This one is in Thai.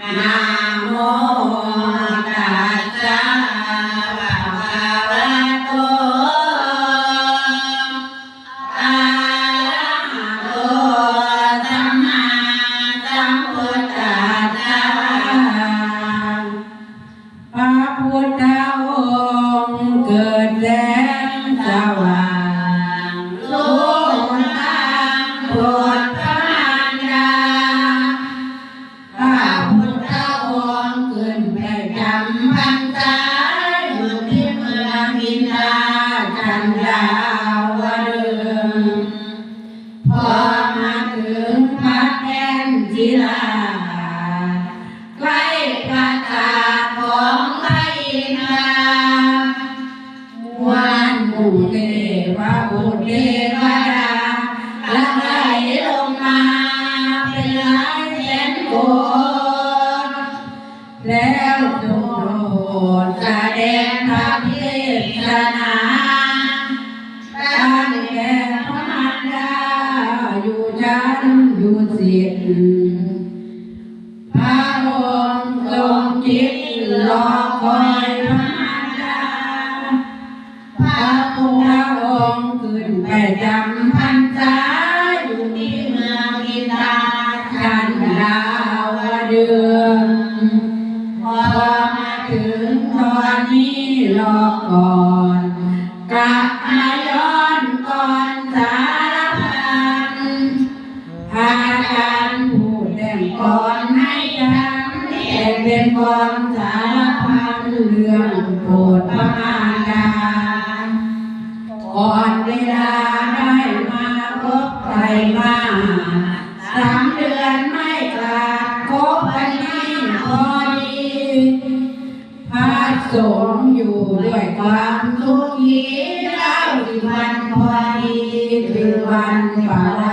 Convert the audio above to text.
นะมตัสสะภะคะวะโตอะระหะโตสัมมาสัมพุทธะพระพุทธ พันตาเมือที่เมืองมินดาจันดาวเรือพอมาถึงมาแทนจิลาใกล้พระตาของไทยนาวันุเทวบุเทวา แล้วโปรดแสดงธรรมเทศนาการแก่พระมารดาอยู่ชั้นอยู่สิทธิ์พระองค์ทรงจิตรอคอยพระมารดาพระพุทธองค์ขึ้นไปจำพรรษาอยู่ที่เมืองอินทาชันดาวดึง พอมาถึงตอนนี้รอก่อนกลับมาย้อนก่อนสารพันพากันพูดแต่งก่อนให้จำแต่เป็นก่อนสารพันเรื่องโปรดพระมารดาก่อนเวลาได้มาพบใครมาสามเดือนไม่กลับ สงฆ์อยู่ด้วยความทุกข์ขีเล่าที่วันพอดีคือวันปรา